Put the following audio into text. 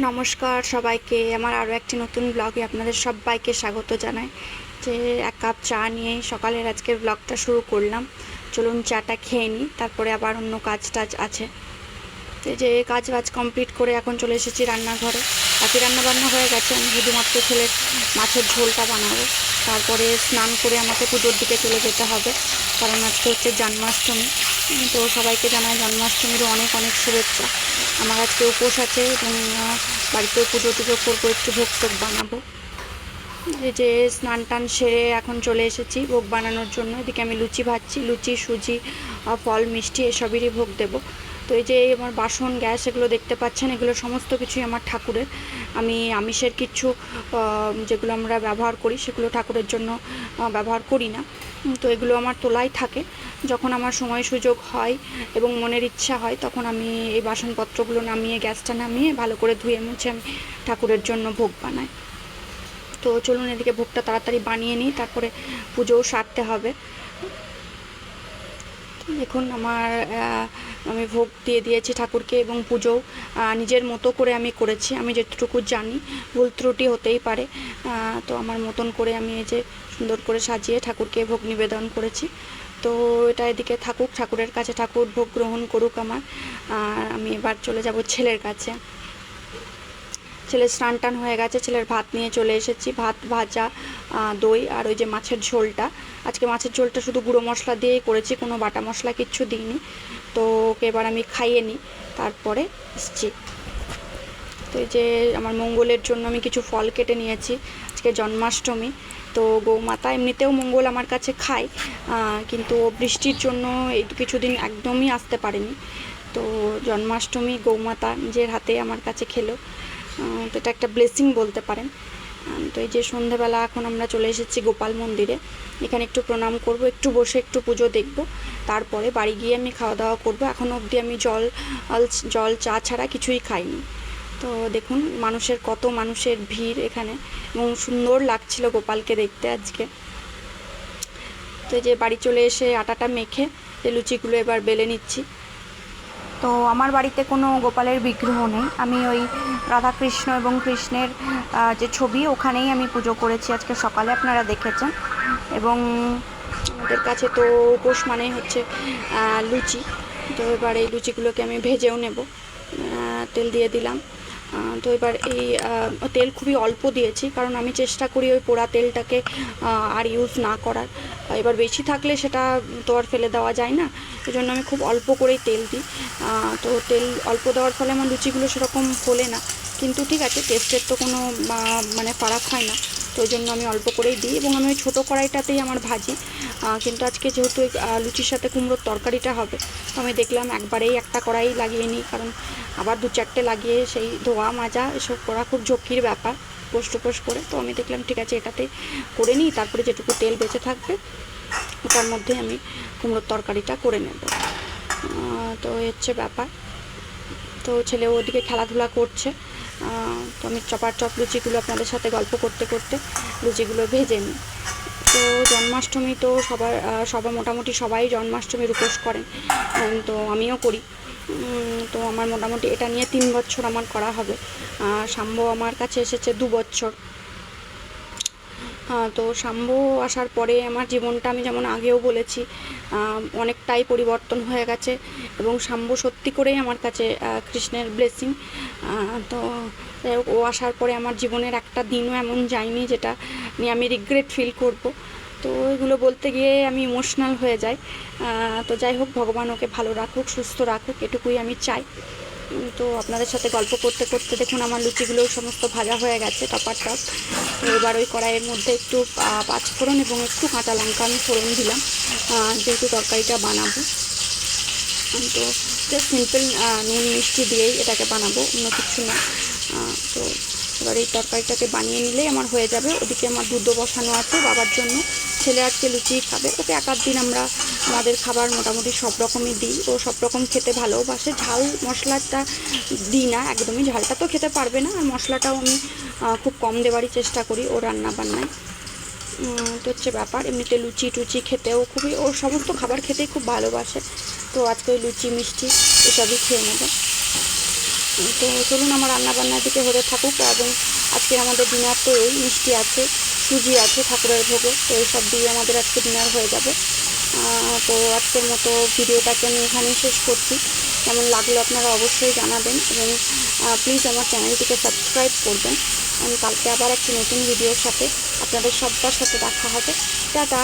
নমস্কার সবাইকে। আমার আরও একটি নতুন ব্লগে আপনাদের সবাইকে স্বাগত জানাই। যে এক কাপ চা নিয়ে সকালের আজকের ব্লগটা শুরু করলাম। চলুন চাটা খেয়ে নিই, তারপরে আবার অন্য কাজ টাজ আছে। যে কাজ বাজ কমপ্লিট করে এখন চলে এসেছি রান্নাঘরে। বাকি রান্না বান্না হয়ে গেছে, আমি শুধুমাত্র ছেলের মাছের ঝোলটা বানাবো। তারপরে স্নান করে আমাকে পুজোর দিকে চলে যেতে হবে। কারণ আজকে হচ্ছে জন্মাষ্টমী। তো সবাইকে জানাই জন্মাষ্টমীরও অনেক অনেক শুভেচ্ছা। আমার আজকে উপোস আছে এবং বাড়িতেও পুজো টুজো করব, একটু ভোগ টোগ বানাবো। এই যে স্নান টান সেরে এখন চলে এসেছি ভোগ বানানোর জন্য। এদিকে আমি লুচি ভাজছি, লুচি, সুজি ফল, মিষ্টি, এসবেরই ভোগ দেবো। তো এই যে আমার বাসন, গ্যাস এগুলো দেখতে পাচ্ছেন, এগুলো সমস্ত কিছুই আমার ঠাকুরের। আমি আমিষের কিছু যেগুলো আমরা ব্যবহার করি, সেগুলো ঠাকুরের জন্য ব্যবহার করি না। তো এগুলো আমার তোলাই থাকে। যখন আমার সময় সুযোগ হয় এবং মনের ইচ্ছা হয়, তখন আমি এই বাসনপত্রগুলো নামিয়ে, গ্যাসটা নামিয়ে ভালো করে ধুয়ে মুছে আমি ঠাকুরের জন্য ভোগ বানাই। তো চলুন এদিকে ভোগটা তাড়াতাড়ি বানিয়ে নিই, তারপরে পুজোও সারতে হবে। দেখুন, আমার আমি ভোগ দিয়ে দিয়েছি ঠাকুরকে এবং পুজো নিজের মতো করে আমি করেছি, আমি যেটুকু জানি, ভুল ত্রুটি হতেই পারে তো আমার মতন করে আমি এই যে সুন্দর করে সাজিয়ে ঠাকুরকে ভোগ নিবেদন করেছি। তো এটা এদিকে থাকুক, ঠাকুরের কাছে ঠাকুর ভোগ গ্রহণ করুক আমার, আর আমি এবার চলে যাব ছেলের কাছে। ছেলের স্নান টান হয়ে গেছে, ছেলের ভাত নিয়ে চলে এসেছি। ভাত, ভাজা দই আর ওই যে মাছের ঝোলটা। আজকে মাছের ঝোলটা শুধু গুঁড়ো মশলা দিয়েই করেছি, কোনো বাটা মশলা কিচ্ছু দিইনি। তো ওকে এবার আমি খাইয়ে নিই, তারপরে এসছি। তো এই যে আমার মঙ্গলের জন্য আমি কিছু ফল কেটে নিয়েছি, আজকে জন্মাষ্টমী। তো গৌমাতা এমনিতেও মঙ্গল আমার কাছে খায় কিন্তু বৃষ্টির জন্য এই কিছুদিন একদমই আসতে পারেনি। তো জন্মাষ্টমী গৌমাতা নিজের হাতে আমার কাছে খেলো। তো এটা একটা ব্লেসিং বলতে পারেন। তো এই যে সন্ধেবেলা এখন আমরা চলে এসেছি গোপাল মন্দিরে। এখানে একটু প্রণাম করব, একটু বসে একটু পুজো দেখব। তারপরে বাড়ি গিয়ে আমি খাওয়া দাওয়া করব। এখনও অবধি আমি জল জল, চা ছাড়া কিছুই খাইনি। তো দেখুন, মানুষের কত মানুষের ভিড় এখানে এবং সুন্দর লাগছিল গোপালকে দেখতে আজকে। তো এই যে বাড়ি চলে এসে আটাটা মেখে, যে লুচিগুলো এবার বেলে নিচ্ছি। তো আমার বাড়িতে কোনো গোপালের বিগ্রহ নেই। আমি ওই রাধাকৃষ্ণ এবং কৃষ্ণের যে ছবি, ওখানেই আমি পুজো করেছি আজকে সকালে, আপনারা দেখেছেন। এবং আমাদের কাছে তো উপোস মানেই হচ্ছে লুচি। তো এবার এই লুচিগুলোকে আমি ভেজেও নেব। তেল দিয়ে দিলাম। তো এবার এই তেল খুবই অল্প দিয়েছি, কারণ আমি চেষ্টা করি ওই পোড়া তেলটাকে আর ইউজ না করার। এবার বেশি থাকলে সেটা তো আর ফেলে দেওয়া যায় না জন্য আমি খুব অল্প করেই তেল দিই। তো তেল অল্প দেওয়ার ফলে আমার লুচিগুলো সেরকম ফোলে না, কিন্তু ঠিক আছে টেস্টের তো কোনো মানে ফারাক হয় না। তো জন্য আমি অল্প করেই দিই এবং আমি ওই ছোটো কড়াইটাতেই আমার ভাজি। কিন্তু আজকে যেহেতু লুচির সাথে কুমড়োর তরকারিটা হবে, তো আমি দেখলাম একবারেই একটা কড়াই লাগিয়ে নিই, কারণ আবার দু চারটে লাগিয়ে সেই ধোয়া মাজা এসব করা খুব ঝক্কির ব্যাপার টোপোস করে। তো আমি দেখলাম, ঠিক আছে এটাতে করে নিই, তারপরে যেটুকু তেল বেঁচে থাকবে ওটার মধ্যে আমি কুমড়োর তরকারিটা করে নেব। তো হচ্ছে ব্যাপার। তো ছেলে ওদিকে খেলাধুলা করছে তো আমি চপার চপ লুচিগুলো আপনাদের সাথে গল্প করতে করতে লুচিগুলো ভেজে নিই। তো জন্মাষ্টমী তো সবার সবার মোটামুটি সবাই জন্মাষ্টমীর উপোস করেন। তো আমিও করি। তো আমার মোটামুটি এটা নিয়ে তিন বছর আমার করা হবে। সাম্ব আমার কাছে এসেছে দু বছর। তো শাম্ব আসার পরে আমার জীবনটা আমি যেমন আগেও বলেছি অনেকটাই পরিবর্তন হয়ে গেছে এবং শাম্ব সত্যি করেই আমার কাছে কৃষ্ণের ব্লেসিং তো ও আসার পরে আমার জীবনের একটা দিনও এমন যায়নি যেটা নিয়ে আমি রিগ্রেট ফিল করব। তো এগুলো বলতে গিয়ে আমি ইমোশনাল হয়ে যাই। তো যাই হোক, ভগবান ওকে ভালো রাখুক, সুস্থ রাখুক, এটুকুই আমি চাই। তো আপনাদের সাথে গল্প করতে করতে দেখুন আমার লুচিগুলো সমস্ত ভাজা হয়ে গেছে, টপার টপ। এবার ওই কড়াইয়ের মধ্যে একটু পাঁচফোড়ন এবং একটু কাঁচা লঙ্কা আমি ফোড়ন দিলাম। যেহেতু তরকারিটা বানাবো তো জাস্ট সিম্পল নুন মিষ্টি দিয়েই এটাকে বানাবো, অন্য কিছু না। তো এবার এই তরকারিটাকে বানিয়ে নিলেই আমার হয়ে যাবে। ওদিকে আমার দুধ বসানো আছে বাবার জন্য। ছেলে আজকে লুচি খাবে। ওকে এক দিন আমরা আমাদের খাবার মোটামুটি সব রকমই দিই। ও সব রকম খেতে ভালোবাসে। ঝাল মশলাটা দিই না, একদমই ঝালটা তো খেতে পারবে না। আর মশলাটাও আমি খুব কম দেওয়ারই চেষ্টা করি ও রান্না বান্নায়। তো হচ্ছে ব্যাপার। এমনিতে লুচি টুচি খেতেও খুবই, ও সমস্ত খাবার খেতেই খুব ভালোবাসে। তো আজকে লুচি, মিষ্টি এসবই খেয়ে নেবে। তো চলুন আমার রান্না বান্নার দিকে হতে থাকুক এবং আজকের আমাদের ডিনার তো এই মিষ্টি আছে, সুজি আছে, ঠাকুরের ভোগে, তো এইসব দিয়ে আমাদের আজকে ডিনার হয়ে যাবে। তো আজকের মতো ভিডিওটাকে আমি এখানেই শেষ করছি। কেমন লাগল আপনারা অবশ্যই জানাবেন এবং প্লিজ আমার চ্যানেলটিকে সাবস্ক্রাইব করবেন। আমি কালকে আবার একটি নতুন ভিডিওর সাথে আপনাদের সবার সাথে দেখা হবে। টাটা!